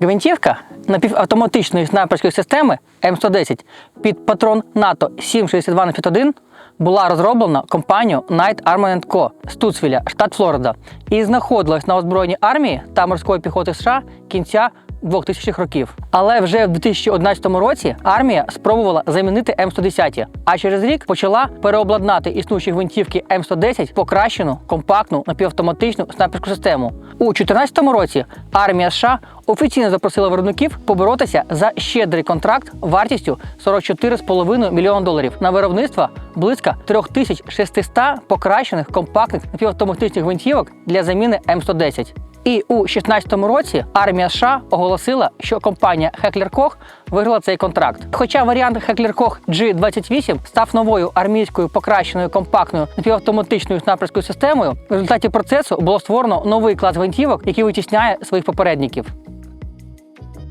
Гвинтівка напівавтоматичної снайперської системи М110 під патрон НАТО 762 була розроблена компанією Knight Armament Co. з Туцвіля, штат Флорида, і знаходилась на озброєнні армії та морської піхоти США кінця 2000-х років. Але вже в 2011 році армія спробувала замінити М110, а через рік почала переобладнати існуючі гвинтівки М110 в покращену, компактну напівавтоматичну снайперську систему. У 2014 році армія США офіційно запросила виробників поборотися за щедрий контракт вартістю 44,5 мільйона доларів на виробництво близько 3600 покращених компактних напівавтоматичних гвинтівок для заміни М110. І у 2016 році армія США оголосила, що компанія Heckler Koch виграла цей контракт. Хоча варіант Heckler Koch G28 став новою армійською покращеною компактною напівавтоматичною снайперською системою, в результаті процесу було створено новий клас гвинтівок, який витісняє своїх попередників.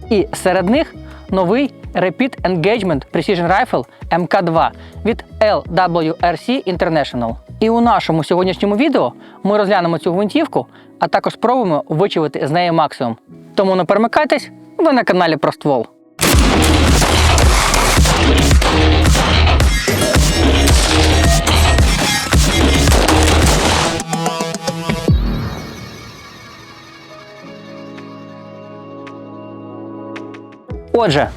І серед них новий Rapid Engagement Precision Rifle MK2 від LWRC International. І у нашому сьогоднішньому відео ми розглянемо цю гвинтівку, а також спробуємо вичавити з неї максимум. Тому не перемикайтесь, ви на каналі про ствол. Отже,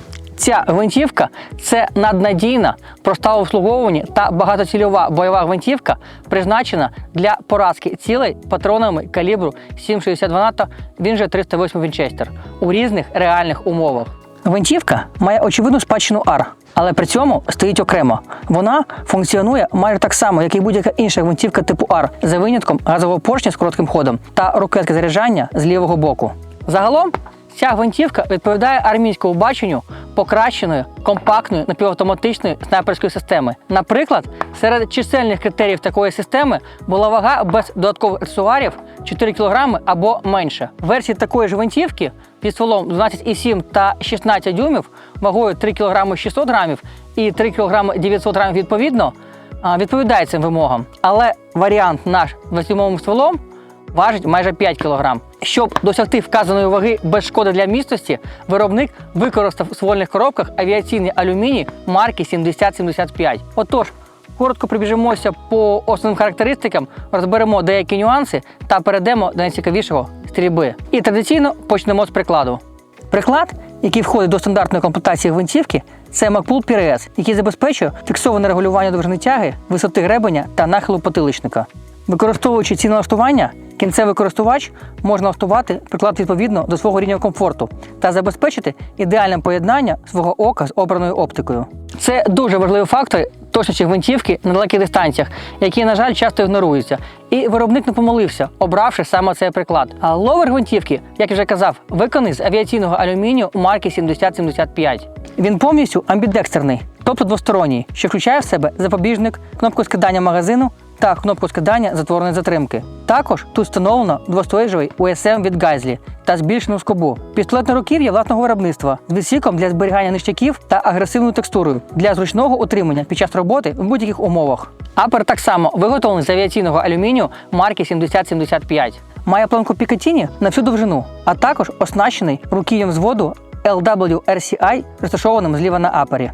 ця гвинтівка це наднадійна, проста в обслуговуванні та багатоцільова бойова гвинтівка, призначена для поразки цілей патронами калібру 7,62 НАТО, він же 308 Вінчестер у різних реальних умовах. Гвинтівка має очевидну спадщину АР, але при цьому стоїть окремо. Вона функціонує майже так само, як і будь-яка інша гвинтівка типу АР, за винятком газового поршня з коротким ходом та рукетки заряджання з лівого боку. Загалом Ця гвинтівка відповідає армійському баченню покращеної, компактної напівавтоматичної снайперської системи. Наприклад, серед чисельних критеріїв такої системи була вага без додаткових аксесуарів 4 кг або менше. Версії такої ж гвинтівки під стволом 12,7 та 16 дюймів вагою 3 кг 600 грамів і 3 кг 900 грамів відповідно відповідає цим вимогам. Але варіант наш з 8 стволом важить майже 5 кг. Щоб досягти вказаної ваги без шкоди для містості, виробник використав у ствольних коробках авіаційний алюміній марки 7075. Отож, коротко прибіжимося по основним характеристикам, розберемо деякі нюанси та перейдемо до найцікавішого стрільби. І традиційно почнемо з прикладу. Приклад, який входить до стандартної комплектації гвинтівки, це Макпул PRS, який забезпечує фіксоване регулювання довжини тяги, висоти гребеня та нахилу потиличника. Використовуючи ці налаштування, кінцевий користувач може налаштувати приклад відповідно до свого рівня комфорту та забезпечити ідеальне поєднання свого ока з обраною оптикою. Це дуже важливі фактори точності гвинтівки на далеких дистанціях, які, на жаль, часто ігноруються. І виробник не помилився, обравши саме цей приклад. А ловер гвинтівки, як я вже казав, виконаний з авіаційного алюмінію марки 7075. Він повністю амбідекстерний, тобто двосторонній, що включає в себе запобіжник, кнопку скидання магазину та кнопку скидання затвореної затримки. Також тут встановлено двостоїжовий USM від Гайзлі та збільшену скобу. Пістолетне руків'я власного виробництва з відсіком для зберігання ништяків та агресивною текстурою для зручного утримання під час роботи в будь-яких умовах. Апер так само виготовлений з авіаційного алюмінію марки 7075. Має планку Пікатіні на всю довжину, а також оснащений руків'ям зводу LWRCI, розташованим зліва на апері.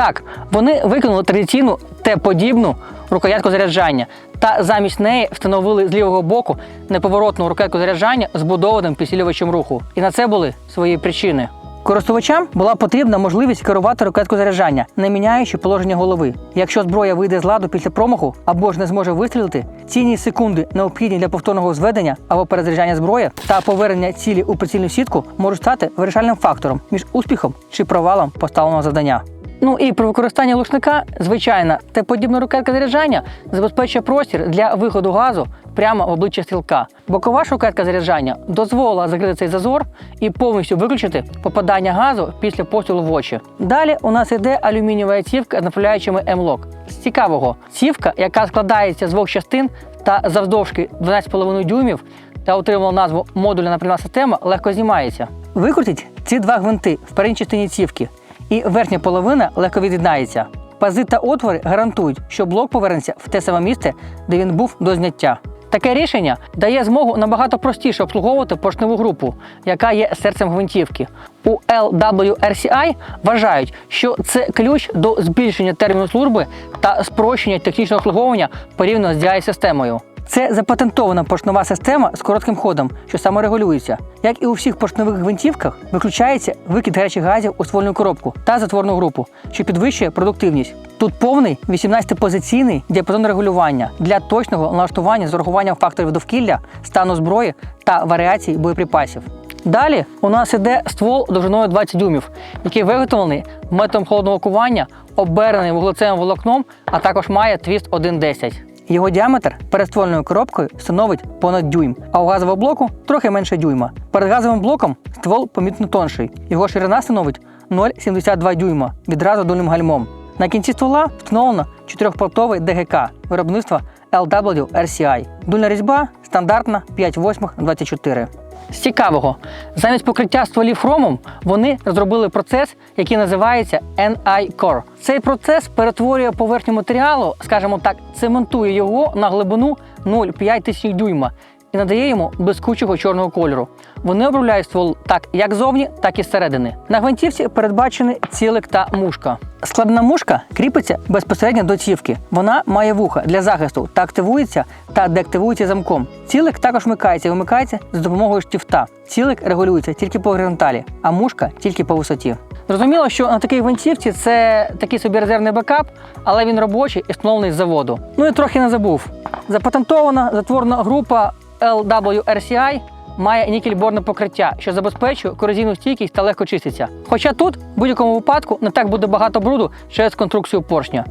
Так, вони виконали традиційну Т-подібну рукоятку заряджання, та замість неї встановили з лівого боку неповоротну рукоятку заряджання з будованим підсилювачем руху. І на це були свої причини. Користувачам була потрібна можливість керувати рукоятку заряджання, не міняючи положення голови. Якщо зброя вийде з ладу після промаху або ж не зможе вистрілити, цінні секунди, необхідні для повторного зведення або перезаряджання зброї та повернення цілі у прицільну сітку, можуть стати вирішальним фактором між успіхом чи провалом поставленого завдання. Ну і при використанні лушника, звичайно, те подібна рукетка заряджання забезпечує простір для виходу газу прямо в обличчя стрілка. Бокова ж рукетка заряджання дозволила закрити цей зазор і повністю виключити попадання газу після пострілу в очі. Далі у нас йде алюмінієва цівка з направляючими М-лок. З цікавого цівка, яка складається з двох частин та завдовжки 12,5 дюймів та отримала назву модульна напрямна система, легко знімається. Викрутіть ці два гвинти в передній частині цівки і верхня половина легко від'єднається. Пази та отвори гарантують, що блок повернеться в те саме місце, де він був до зняття. Таке рішення дає змогу набагато простіше обслуговувати поршневу групу, яка є серцем гвинтівки. У LWRCI вважають, що це ключ до збільшення терміну служби та спрощення технічного обслуговування порівняно з DI-системою. Це запатентована поршнева система з коротким ходом, що саморегулюється. Як і у всіх поршневих гвинтівках, виключається викид гарячих газів у ствольну коробку та затворну групу, що підвищує продуктивність. Тут повний 18-позиційний діапазон регулювання для точного налаштування з урахуванням факторів довкілля, стану зброї та варіацій боєприпасів. Далі у нас іде ствол довжиною 20 дюймів, який виготовлений методом холодного кування, обернений вуглецевим волокном, а також має твіст 1,10. Його діаметр перед ствольною коробкою становить понад дюйм, а у газового блоку трохи менше дюйма. Перед газовим блоком ствол помітно тонший. Його ширина становить 0,72 дюйма відразу дульним гальмом. На кінці ствола встановлено чотирьохпортовий ДГК виробництва LWRCI. Дульна різьба стандартна 5,8 на 24. З цікавого, замість покриття стволів хромом вони розробили процес, який називається NI Core. Цей процес перетворює поверхню матеріалу, скажімо так, цементує його на глибину 0,5 тисяч дюйма і надає йому блискучого чорного кольору. Вони обробляють ствол так як зовні, так і зсередини. На гвинтівці передбачені цілик та мушка. Складна мушка кріпиться безпосередньо до цівки. Вона має вуха для захисту та активується та деактивується замком. Цілик також вмикається і вимикається за допомогою штифта. Цілик регулюється тільки по горизонталі, а мушка тільки по висоті. Зрозуміло, що на такій гвинтівці це такий собі резервний бекап, але він робочий і встановлений з заводу. Ну і трохи не забув. Запатентована затворна група LWRCI має нікельборне покриття, що забезпечує корозійну стійкість та легко чиститься. Хоча тут, в будь-якому випадку, не так буде багато бруду через конструкцію поршня.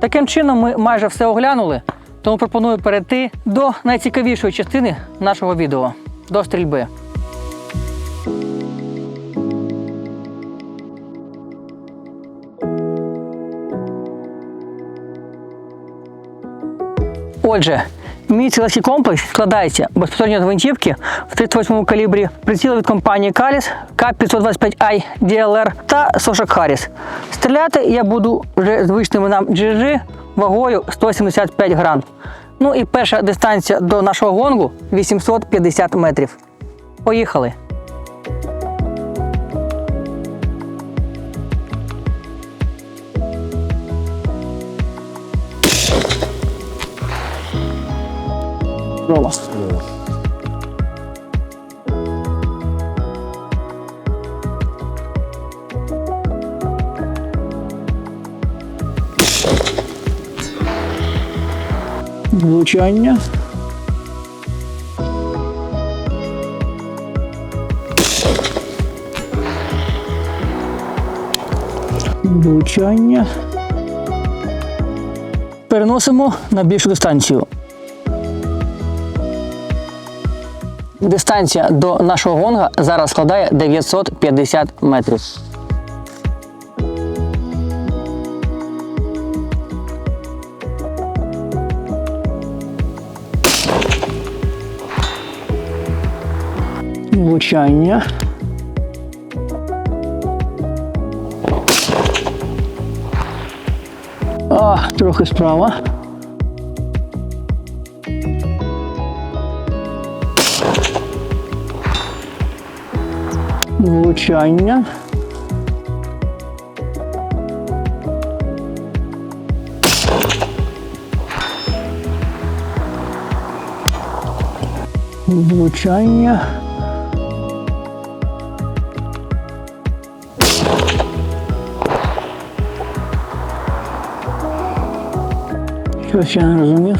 Таким чином, ми майже все оглянули, тому пропоную перейти до найцікавішої частини нашого відео до стрільби. Отже, мій цілий комплекс складається безпосередньо з гвинтівки в 38-му калібрі, приціли від компанії Каліс К525i DLR та Сошак Harris. Стріляти я буду вже звичними нам GG вагою 175 грам. Ну і перша дистанція до нашого гонгу 850 метрів. Поїхали! Рома. Влучання. Влучання. Переносимо на більшу дистанцію. Дистанція до нашого гонга зараз складає 950 метрів. Влучання. А, трохи справа. Влучання. Влучання. Щось я не розумів.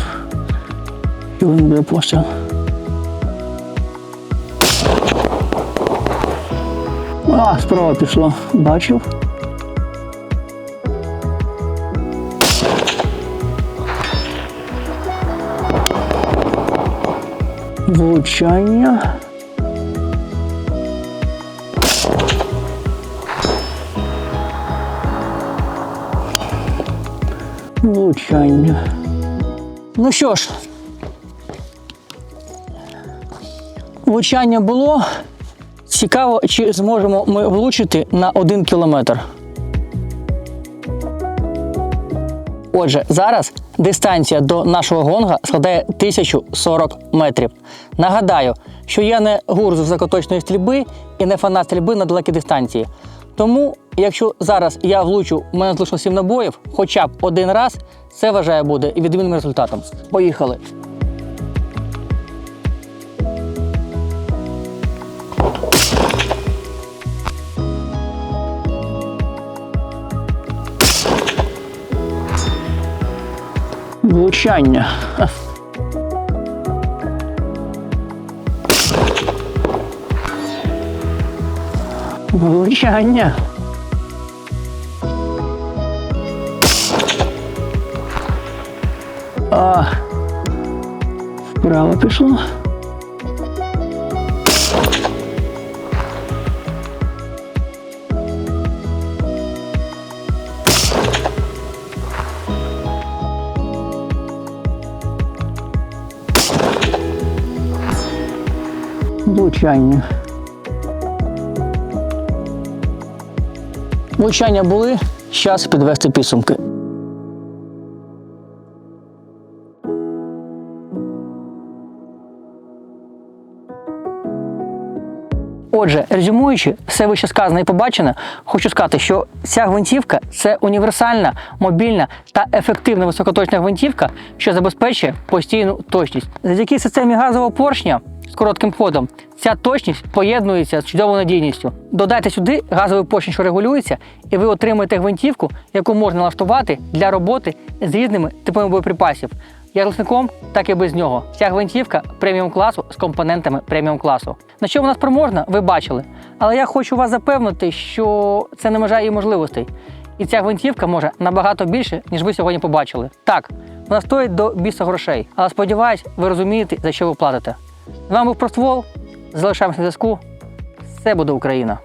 Що він буде постріл. А, справа пішло. Бачив. Влучання. Влучання. Ну що ж, влучання було. Цікаво, чи зможемо ми влучити на один кілометр. Отже, зараз дистанція до нашого гонга складає 1040 метрів. Нагадаю, що я не гуру з високоточної стрільби і не фанат стрільби на далекі дистанції. Тому, якщо зараз я влучу, у мене залишилось 7 набоїв, хоча б один раз, це вважаю буде відмінним результатом. Поїхали. Влучання. Влучання. А, вправо пішло. Влучання. Влучання були. Час підвести підсумки. Отже, резюмуючи все вище сказане і побачене, хочу сказати, що ця гвинтівка це універсальна, мобільна та ефективна високоточна гвинтівка, що забезпечує постійну точність. Завдяки системі газового поршня з коротким ходом ця точність поєднується з чудовою надійністю. Додайте сюди газовий поршень, що регулюється, і ви отримаєте гвинтівку, яку можна налаштувати для роботи з різними типами боєприпасів. Як лисником, так і без нього. Ця гвинтівка преміум класу з компонентами преміум класу. На що вона спроможна, ви бачили. Але я хочу вас запевнити, що це не межа її можливостей. І ця гвинтівка може набагато більше, ніж ви сьогодні побачили. Так, вона стоїть до біса грошей, але сподіваюсь, ви розумієте, за що ви платите. З вами був Проствол. Залишаємося на зв'язку. Все буде Україна!